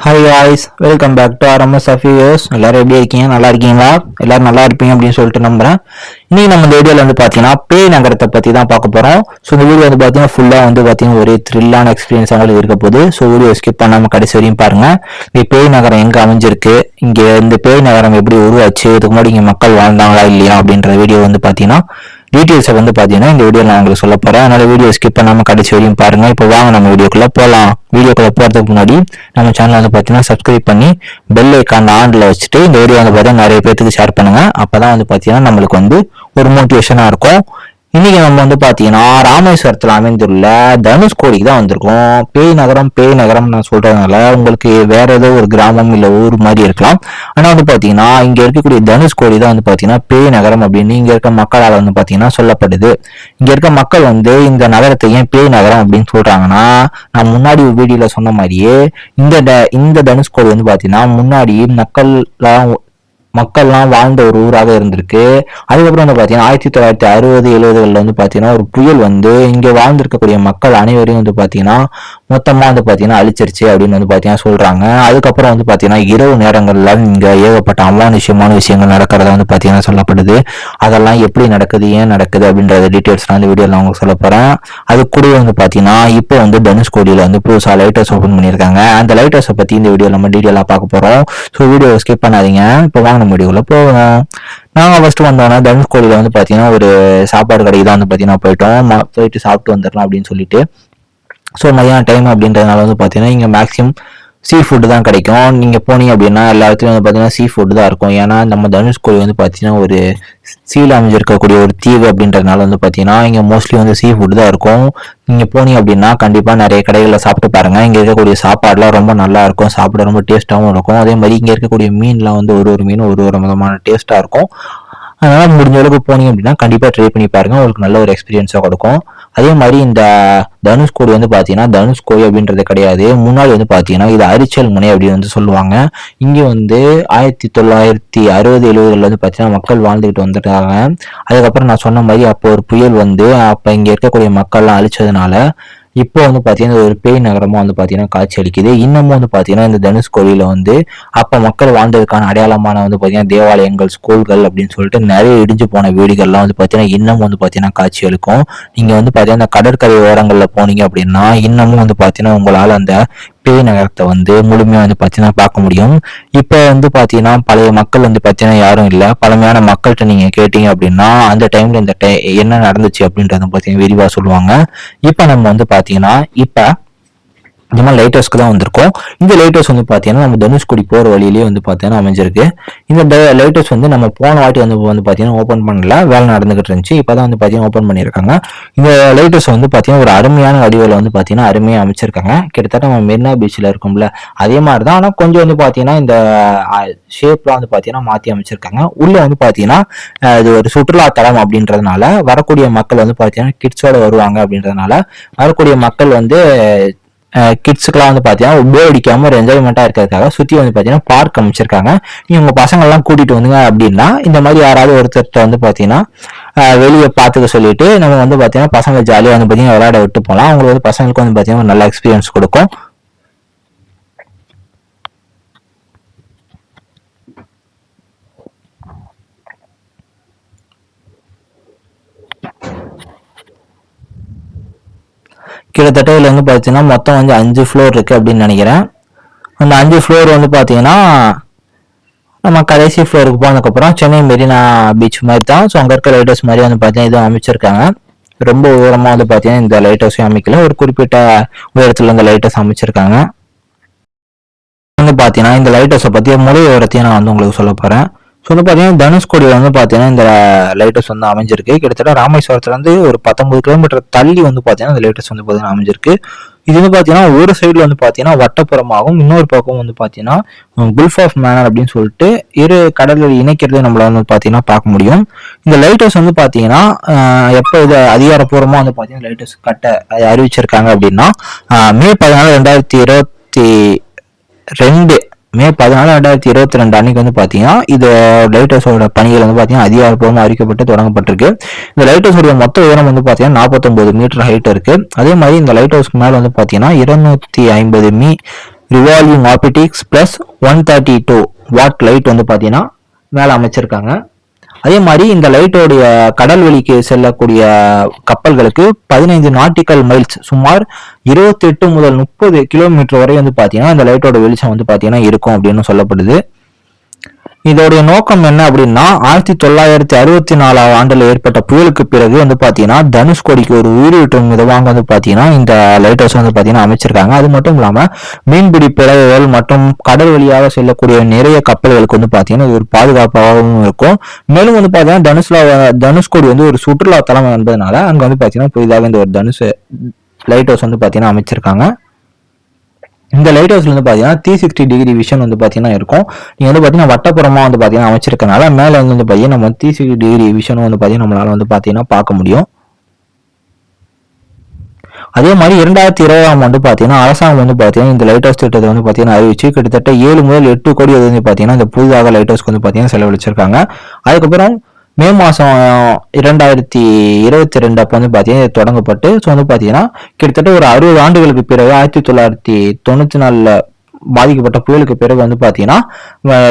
Hi ஹாய்ஸ் welcome back to RMS use எல்லாரும் எப்படி இருக்கீங்க? நல்லா இருக்கீங்களா? எல்லாரும் நல்லா இருப்பீங்க அப்படின்னு சொல்லிட்டு நம்புறேன். இன்னைக்கு நம்ம இந்த வீடியோவில் வந்து பார்த்தீங்கன்னா பேய் நகரத்தை பற்றி தான் பார்க்க போகிறோம் ஸோ இந்த வீடியோ வந்து பார்த்தீங்கன்னா ஃபுல்லாக வந்து பார்த்தீங்கன்னா ஒரே த்ரில்லான எக்ஸ்பீரியன்ஸ் உங்களுக்கு இருக்க போது ஸோ வீடியோ ஸ்கிப் பண்ணாமல் கடைசி வரையும் பாருங்க. இந்த பேய் நகரம் எங்கே அமைஞ்சிருக்கு? இங்கே இந்த பேய் நகரம் எப்படி உருவாச்சு? இதுக்கு முன்னாடி இங்கே மக்கள் வாழ்ந்தாங்களா இல்லையா? அப்படின்ற வீடியோ வந்து பார்த்தீங்கன்னா டீட்டெயில்ஸை வந்து பார்த்தீங்கன்னா இந்த வீடியோ நான் உங்களுக்கு சொல்ல போகிறேன் அதனால வீடியோ ஸ்கிப் பண்ணாமல் கடைசி வரையும் பாருங்க. இப்போ வாங்க நம்ம வீடியோக்குள்ளே போகலாம் வீடியோக்களை போகிறதுக்கு முன்னாடி நம்ம சேனல் வந்து பார்த்தீங்கன்னா சப்ஸ்கிரைப் பண்ணி பெல் ஐக்கான் ஆண்டில் வச்சுட்டு இந்த வீடியோ வந்து பார்த்தீங்கன்னா நிறைய பேர்த்துக்கு ஷேர் பண்ணுங்க. அப்பதான் வந்து பார்த்தீங்கன்னா நம்மளுக்கு வந்து ஒரு மோட்டிவேஷனாக இருக்கும். இன்னைக்கு நம்ம வந்து பாத்தீங்கன்னா ராமேஸ்வரத்துல அமைந்துள்ள தனுஷ்கோடிக்கு தான் வந்திருக்கோம். பேய் நகரம் பேய் நகரம் நான் சொல்றதுனால உங்களுக்கு வேற ஏதோ ஒரு கிராமம் இல்ல ஊர் மாதிரி இருக்கலாம். ஆனா வந்து பாத்தீங்கன்னா இங்க இருக்கக்கூடிய தனுஷ்கோடி தான் வந்து பாத்தீங்கன்னா பேய் நகரம் அப்படின்னு இங்க இருக்க மக்களால் வந்து பாத்தீங்கன்னா சொல்லப்படுது. இங்க இருக்க மக்கள் வந்து இந்த நகரத்தை ஏன் பேய் நகரம் அப்படின்னு சொல்றாங்கன்னா நான் முன்னாடி வீடியோவில் வீடியோல சொன்ன மாதிரியே இந்த ட- இந்த தனுஷ்கோடி வந்து பாத்தீங்கன்னா முன்னாடி மக்கள்லாம் மக்கள்லாம் வாழ்ந்த ஒரு ஊராக இருந்திருக்கு. அதுக்கப்புறம் வந்து பார்த்தீங்கன்னா ஆயிரத்தி தொள்ளாயிரத்தி அறுபது எழுபதுகளில் வந்து பார்த்தீங்கன்னா ஒரு புயல் வந்து இங்கே வாழ்ந்திருக்கக்கூடிய மக்கள் அனைவரையும் வந்து பார்த்தீங்கன்னா மொத்தமாக வந்து பார்த்தீங்கன்னா அழிச்சிருச்சு அப்படின்னு வந்து பார்த்தீங்கன்னா சொல்கிறாங்க அதுக்கப்புறம் வந்து பார்த்தீங்கன்னா இரவு நேரங்களில் இங்கே ஏகப்பட்ட அமானுஷ்யமான விஷயங்கள் நடக்கிறத வந்து பார்த்தீங்கன்னா சொல்லப்படுது. அதெல்லாம் எப்படி நடக்குது ஏன் நடக்குது அப்படின்றத டீட்டெயில்ஸ்லாம் வந்து இந்த வீடியோவில் அவங்க சொல்ல போகிறேன் அது கூடவே வந்து பார்த்தீங்கன்னா இப்போ வந்து தனுஷ்கோடியில் வந்து புதுசாக லைட் ஹவுஸ் ஓப்பன் பண்ணியிருக்காங்க. அந்த லைட் ஹவுஸை பற்றி இந்த வீடியோ நம்ம டீட்டெயிலாக பார்க்க போகிறோம் ஸோ வீடியோ ஸ்கிப் பண்ணாதீங்க. இப்போ வாங்க நம்ம வீடியோக்குள்ள போவோம் நாங்கள் வந்தோம்னா வந்தோன்னா தனுஷ்கோடியில் வந்து பார்த்தீங்கன்னா ஒரு சாப்பாடு கடைக்கு தான் வந்து பார்த்தீங்கன்னா போயிட்டோம். போயிட்டு சாப்பிட்டு வந்துடலாம் அப்படின்னு சொல்லிட்டு. ஸோ மதியான டைம் அப்படின்றதுனால வந்து பார்த்தீங்கன்னா இங்கே மேக்ஸிமம் சீ ஃபுட்டு தான் கிடைக்கும். நீங்கள் போனீங்க அப்படின்னா எல்லா இடத்துலையும் வந்து பார்த்தீங்கன்னா சீ ஃபுட்டு தான் இருக்கும். ஏன்னா நம்ம தனுஷ்கோடி வந்து பார்த்தீங்கன்னா ஒரு சீல அமைஞ்சிருக்கக்கூடிய ஒரு தீவு அப்படின்றதுனால வந்து பார்த்தீங்கன்னா இங்கே மோஸ்ட்லி வந்து சீ ஃபுட்டு தான் இருக்கும். நீங்கள் போனீங்க அப்படின்னா கண்டிப்பாக நிறைய கடைகளில் சாப்பிட்டு பாருங்கள் இங்கே இருக்கக்கூடிய சாப்பாடுலாம் ரொம்ப நல்லா இருக்கும். சாப்பிட ரொம்ப டேஸ்ட்டாகவும் இருக்கும். அதே மாதிரி இங்கே இருக்கக்கூடிய மீன்லாம் வந்து ஒரு ஒரு மீனும் ஒரு ஒரு விதமான டேஸ்ட்டாக இருக்கும். அதனால் முடிஞ்ச அளவுக்கு போனீங்க அப்படின்னா கண்டிப்பாக ட்ரை பண்ணி பாருங்கள் உங்களுக்கு நல்ல ஒரு எக்ஸ்பீரியன்ஸாக கொடுக்கும். அதே மாதிரி இந்த தனுஷ்கோடி வந்து பார்த்தீங்கன்னா தனுஷ்கோடி அப்படின்றது கிடையாது. முன்னாடி வந்து பார்த்தீங்கன்னா இது அரிச்சல் முனை அப்படின்னு வந்து சொல்லுவாங்க. இங்கே வந்து ஆயிரத்தி தொள்ளாயிரத்தி அறுபது எழுபதுல வந்து பார்த்தீங்கன்னா மக்கள் வாழ்ந்துகிட்டு வந்துட்டாங்க அதுக்கப்புறம் நான் சொன்ன மாதிரி அப்போ ஒரு புயல் வந்து அப்போ இங்கே இருக்கக்கூடிய மக்கள்லாம் அழிச்சதுனால இப்போ வந்து பார்த்தீங்கன்னா ஒரு பேய் நகரமாக வந்து பார்த்தீங்கன்னா காட்சி அளிக்குது. இன்னமும் வந்து பார்த்தீங்கன்னா இந்த தனுஷ்கோடியில் வந்து அப்போ மக்கள் வாழ்ந்ததுக்கான அடையாளமான வந்து பார்த்தீங்கன்னா தேவாலயங்கள் ஸ்கூல்கள் அப்படின்னு சொல்லிட்டு நிறைய இடிஞ்சு போன வீடுகள்லாம் வந்து பார்த்தீங்கன்னா இன்னமும் வந்து பார்த்தீங்கன்னா காட்சி அளிக்கும். நீங்கள் வந்து பார்த்தீங்கன்னா இந்த கடற்கரை ஓரங்களில் போனீங்க அப்படின்னா இன்னமும் வந்து பார்த்தீங்கன்னா உங்களால் அந்த பேய் நகரத்தை வந்து முழுமையாக வந்து பார்த்தீங்கன்னா பார்க்க முடியும். இப்போ வந்து பார்த்தீங்கன்னா பழைய மக்கள் வந்து பார்த்தீங்கன்னா யாரும் இல்ல. பழமையான மக்கள்கிட்ட நீங்க கேட்டீங்க அப்படின்னா அந்த டைம்ல இந்த டை என்ன நடந்துச்சு அப்படின்றத பார்த்தீங்கன்னா விரிவா சொல்லுவாங்க. இப்போ நம்ம வந்து பாத்தீங்கன்னா இப்ப இந்த மாதிரி லைட் ஹவுஸ்க்கு தான் வந்திருக்கோம். இந்த லைட் ஹவுஸ் வந்து பார்த்தீங்கன்னா நம்ம தனுஷ்கோடி போகிற வழியிலேயே வந்து பார்த்தீங்கன்னா அமைஞ்சிருக்கு. இந்த லைட் ஹவுஸ் வந்து நம்ம போன வாட்டி வந்து வந்து பார்த்தீங்கன்னா ஓப்பன் பண்ணல. வேலை நடந்துகிட்டு இருந்துச்சு. இப்போ தான் வந்து பார்த்தீங்கன்னா ஓப்பன் பண்ணியிருக்காங்க. இந்த லைட் ஹவுஸ் வந்து பார்த்தீங்கன்னா ஒரு அருமையான வடிவில் வந்து பார்த்தீங்கன்னா அருமையாக அமைச்சிருக்காங்க. கிட்டத்தட்ட நம்ம மெரினா பீச்சில் இருக்கும்ல அதே மாதிரி தான் ஆனால் கொஞ்சம் வந்து பார்த்தீங்கன்னா இந்த ஷேப்லாம் வந்து பார்த்தீங்கன்னா மாற்றி அமைச்சிருக்காங்க. உள்ளே வந்து பார்த்தீங்கன்னா இது ஒரு சுற்றுலா தலம் அப்படின்றதுனால வரக்கூடிய மக்கள் வந்து பார்த்தீங்கன்னா கிட்ஸோட வருவாங்க அப்படின்றதுனால வரக்கூடிய மக்கள் வந்து கிட்ஸுக்கெல்லாம் வந்து பார்த்தீங்கன்னா போர் அடிக்காமல் ஒரு என்ஜாய்மெண்ட்டாக இருக்கிறதுக்காக சுற்றி வந்து பார்த்தீங்கன்னா பார்க் அமைச்சிருக்காங்க. நீங்கள் உங்கள் பசங்கள்லாம் கூட்டிகிட்டு வந்துங்க அப்படின்னா இந்த மாதிரி யாராவது ஒருத்தர்கிட்ட வந்து பார்த்தீங்கன்னா வெளியே பார்த்துக்க சொல்லிட்டு நம்ம வந்து பார்த்தீங்கன்னா பசங்க ஜாலியாக வந்து பார்த்தீங்கன்னா விளையாட விட்டு போகலாம். அவங்களுக்கு வந்து பசங்களுக்கு வந்து பார்த்தீங்கன்னா ஒரு நல்ல எக்ஸ்பீரியன்ஸ் கொடுக்கும். கிட்டத்தட்ட இதில் வந்து பார்த்தீங்கன்னா மொத்தம் வந்து அஞ்சு ஃப்ளோர் இருக்குது அப்படின்னு நினைக்கிறேன். அந்த அஞ்சு ஃப்ளோர் வந்து பார்த்தீங்கன்னா நம்ம கடைசி ஃப்ளோருக்கு போனதுக்கப்புறம் சென்னை மெரினா பீச் மாதிரி தான். ஸோ அங்கே இருக்க லைட் ஹவுஸ் மாதிரி வந்து பார்த்தீங்கன்னா இதுவும் அமைச்சிருக்காங்க. ரொம்ப உயரமாக வந்து பார்த்தீங்கன்னா இந்த லைட் ஹவுஸையும் அமைக்கல. ஒரு குறிப்பிட்ட உயரத்தில் இந்த லைட் ஹவுஸ் அமைச்சிருக்காங்க. வந்து பார்த்தீங்கன்னா இந்த லைட் ஹவுஸை பற்றி முழு விவரத்தையும் நான் வந்து உங்களுக்கு சொல்ல போகிறேன் ஸோ வந்து பார்த்தீங்கன்னா தனுஷ்கோடியில் வந்து பார்த்தீங்கன்னா இந்த லைட் ஹவுஸ் வந்து அமைஞ்சிருக்கு. கிட்டத்தட்ட ராமேஸ்வரத்துலேருந்து ஒரு பத்தொம்பது கிலோமீட்டர் தள்ளி வந்து பார்த்தீங்கன்னா இந்த லைட் ஹவுஸ் வந்து பார்த்தீங்கன்னா அமைஞ்சிருக்கு. இது வந்து பார்த்தீங்கன்னா ஒரு சைடில் வந்து பார்த்தீங்கன்னா வட்டப்புறமாகவும் இன்னொரு பக்கம் வந்து பார்த்தீங்கன்னா குல்ஃப் ஆஃப் மேனர் அப்படின்னு சொல்லிட்டு இரு கடலில் இணைக்கிறது நம்மளால வந்து பார்த்தீங்கன்னா பார்க்க முடியும். இந்த லைட் ஹவுஸ் வந்து பார்த்தீங்கன்னா எப்போ இது அதிகாரப்பூர்வமாக வந்து பார்த்தீங்கன்னா லைட் ஹவுஸ் கட்ட அறிவிச்சிருக்காங்க அப்படின்னா மே பதினாலு ரெண்டாயிரத்தி இருபத்தி ரெண்டு மே பதினாலு ரெண்டாயிரத்தி இருபத்தி ரெண்டு அன்னைக்கு வந்து பார்த்தீங்கன்னா இது லைட் ஹவுஸோட பணிகள் வந்து பார்த்தீங்கன்னா அதிகாரப்பூர்வமாக அறிவிக்கப்பட்டு தொடங்கப்பட்டிருக்கு. இந்த லைட் ஹவுஸோட மொத்த உயரம் வந்து பார்த்தீங்கன்னா நாற்பத்தொம்பது மீட்டர் ஹைட் இருக்கு. அதே மாதிரி இந்த லைட் ஹவுஸ்க்கு மேலே வந்து பார்த்தீங்கன்னா இருநூத்தி ஐம்பது M revolving optics plus one thirty two watt light வந்து பார்த்தீங்கன்னா மேலே அமைச்சிருக்காங்க. அதே மாதிரி இந்த லைட்டோடைய கடல் வெளிக்கு செல்லக்கூடிய கப்பல்களுக்கு பதினைந்து நாட்டிக்கல் மைல்ஸ் சுமார் இருபத்தி எட்டு முதல் முப்பது கிலோமீட்டர் வரை வந்து பார்த்தீங்கன்னா இந்த லைட்டோட வெளிச்சம் வந்து பார்த்தீங்கன்னா இருக்கும் அப்படின்னு சொல்லப்படுது. இதோடைய நோக்கம் என்ன அப்படின்னா ஆயிரத்தி தொள்ளாயிரத்தி அறுபத்தி நாலாம் ஆண்டுல ஏற்பட்ட புயலுக்கு பிறகு வந்து பாத்தீங்கன்னா தனுஷ்கோடிக்கு ஒரு உயிரூட்டும் விதமாக வந்து பாத்தீங்கன்னா இந்த லைட் ஹவுஸ் வந்து பாத்தீங்கன்னா அமைச்சிருக்காங்க. அது மட்டும் இல்லாம மீன்பிடி பிறகுகள் மற்றும் கடல் வழியாக செல்லக்கூடிய நிறைய கப்பல்களுக்கு வந்து பாத்தீங்கன்னா இது ஒரு பாதுகாப்பாகவும் இருக்கும். மேலும் வந்து பாத்தீங்கன்னா தனுஷ்ல தனுஷ்கோடி வந்து ஒரு சுற்றுலா தலம் என்பதனால அங்க வந்து பாத்தீங்கன்னா புதிதாக இந்த ஒரு தனுஷ் லைட் ஹவுஸ் வந்து பாத்தீங்கன்னா அமைச்சிருக்காங்க. இந்த லைட் ஹவுஸ்ல வந்து பார்த்தீங்கன்னா த்ரீ சிக்ஸ்டி டிகிரி விஷன் வந்து பார்த்தீங்கன்னா இருக்கும் நீங்கள் வந்து பார்த்தீங்கன்னா வட்டப்புறமாக வந்து பாத்தீங்கன்னா அமைச்சிருக்கனால மேலே வந்து பார்த்தீங்கன்னா நம்ம த்ரீ சிக்ஸ்டி டிகிரி விஷனும் வந்து பார்த்தீங்கன்னா நம்மளால வந்து பார்த்தீங்கன்னா பார்க்க முடியும் அதே மாதிரி இரண்டாயிரத்தி இருபதாம் ஆண்டு பார்த்தீங்கன்னா அரசாங்கம் வந்து பார்த்தீங்கன்னா இந்த லைட் ஹவுஸ் திட்டத்தை வந்து பார்த்தீங்கன்னா அறிவிச்சு கிட்டத்தட்ட ஏழு முதல் எட்டு கோடி வந்து பார்த்தீங்கன்னா இந்த புதிதாக லைட் ஹவுஸ்க்கு வந்து பார்த்தீங்கன்னா செலவழிச்சிருக்காங்க அதுக்கப்புறம் மே மாதம் இரண்டாயிரத்தி இருபத்தி ரெண்டு அப்போ வந்து பார்த்தீங்கன்னா இது தொடங்கப்பட்டு ஸோ வந்து பார்த்தீங்கன்னா கிட்டத்தட்ட ஒரு அறுபது ஆண்டுகளுக்கு பிறகு ஆயிரத்தி தொள்ளாயிரத்தி தொண்ணூற்றி நாலில் பாதிக்கப்பட்ட புயலுக்கு பிறகு வந்து பார்த்தீங்கன்னா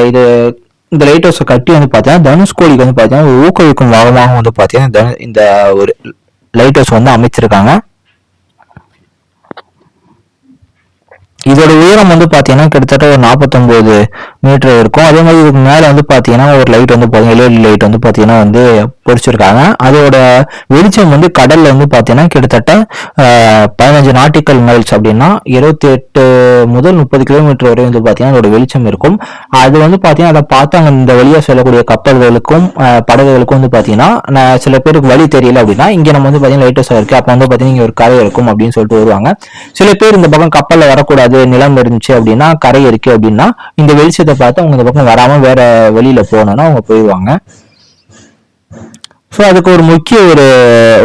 இது இந்த லைட் ஹவுஸை கட்டி வந்து பார்த்தீங்கன்னா தனுஷ்கோடிக்கு வந்து பார்த்தீங்கன்னா ஊக்குவிக்கும் வாகமாக வந்து பார்த்தீங்கன்னா இந்த ஒரு லைட் ஹவுஸ் வந்து அமைச்சிருக்காங்க. இதோட உயரம் வந்து பார்த்தீங்கன்னா கிட்டத்தட்ட ஒரு நாற்பத்தொம்போது மீட்டர் இருக்கும். அதே மாதிரி இதுக்கு மேலே வந்து பார்த்தீங்கன்னா ஒரு லைட் வந்து பார்த்தீங்கன்னா எல்இடி லைட் வந்து பார்த்தீங்கன்னா வந்து பொறிச்சிருக்காங்க. அதோட வெளிச்சம் வந்து கடல்ல வந்து பார்த்தீங்கன்னா கிட்டத்தட்ட பதினஞ்சு நாட்டிக்கல் மைல்ஸ் அப்படின்னா இருபத்தி எட்டு முதல் முப்பது கிலோமீட்டர் வரை வந்து பார்த்தீங்கன்னா அதோட வெளிச்சம் இருக்கும். அது வந்து பார்த்தீங்கன்னா அதை பார்த்து அங்கே இந்த வழியாக செல்லக்கூடிய கப்பல்களுக்கும் படகுகளுக்கும் வந்து பார்த்தீங்கன்னா சில பேருக்கு வழி தெரியல அப்படின்னா இங்கே நம்ம வந்து பார்த்தீங்கன்னா லைட் ஹவுஸ் இருக்குது அப்போ வந்து பார்த்தீங்கன்னா இங்கே ஒரு கரை இருக்கும் அப்படின்னு சொல்லிட்டு வருவாங்க. சில பேர் இந்த பக்கம் கப்பலில் வரக்கூடாது. அது நிலம் இருந்துச்சு அப்படின்னா கரை இருக்கு அப்படின்னா இந்த வெளிச்சத்தை பார்த்து அவங்க இந்த பக்கம் வராம வேற வெளியில போனோம்னா அவங்க போயிடுவாங்க ஸோ அதுக்கு ஒரு முக்கிய ஒரு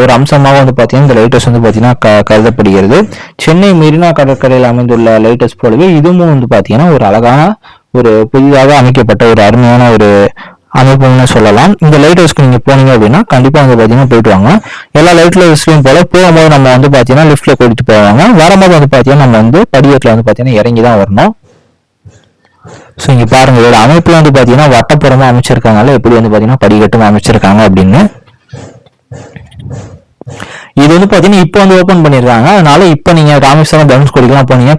ஒரு அம்சமாக வந்து பார்த்தீங்கன்னா இந்த லைட்டர்ஸ் வந்து பார்த்தீங்கன்னா க கருதப்படுகிறது. சென்னை மெரினா கடற்கரையில் அமைந்துள்ள லைட்டர்ஸ் போலவே இதுவும் வந்து பார்த்தீங்கன்னா ஒரு அழகான ஒரு புதிதாக அமைக்கப்பட்ட ஒரு அருமையான ஒரு அமைப்புன்னு சொல்லலாம். இந்த லைட் ஹவுஸ்க்கு நீங்கள் போனீங்க அப்படின்னா கண்டிப்பாக வந்து பார்த்தீங்கன்னா போயிட்டு வாங்க. எல்லா லைட் ஹவுஸ்லையும் போல போகும்போது நம்ம வந்து பார்த்தீங்கன்னா லிஃப்ட்டில் கூட்டிட்டு போவாங்க. வரும்போது வந்து பார்த்தீங்கன்னா நம்ம வந்து படிக்கட்டில் வந்து பார்த்தீங்கன்னா இறங்கி தான் வரணும். ஸோ இங்கே பாருங்க இதோட அமைப்பில் வந்து பார்த்தீங்கன்னா வட்டப்புறமாக அமைச்சிருக்காங்கல்ல எப்படி வந்து பார்த்தீங்கன்னா படிக்கட்டும் அமைச்சிருக்காங்க அப்படின்னு. இது வந்து பார்த்தீங்கன்னா இப்போ வந்து ஓப்பன் பண்ணியிருக்காங்க அதனால இப்போ நீங்கள் ராமேஸ்வரம் தனுஷ்கோடிக்கெல்லாம் போனீங்க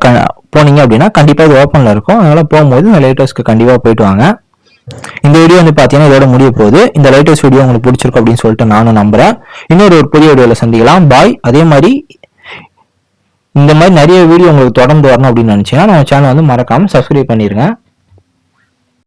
போனீங்க அப்படின்னா கண்டிப்பாக இது ஓப்பனில் இருக்கும். அதனால போகும்போது இந்த லைட் ஹவுஸ்க்கு கண்டிப்பாக போயிட்டு வாங்க. இந்த வீடியோ வந்து பார்த்தீங்கன்னா இதோட முடிய போகுது. இந்த லேட்டஸ்ட் வீடியோ உங்களுக்கு பிடிச்சிருக்கும் அப்படின்னு சொல்லிட்டு நானும் நம்புறேன். இன்னொரு ஒரு புதிய வீடியோவில் சந்திக்கலாம். பாய் அதே மாதிரி இந்த மாதிரி நிறைய வீடியோ உங்களுக்கு தொடர்ந்து வரணும் அப்படின்னு நினச்சிங்கன்னா நம்ம சேனல் வந்து மறக்காமல் சப்ஸ்கிரைப் பண்ணிடுங்க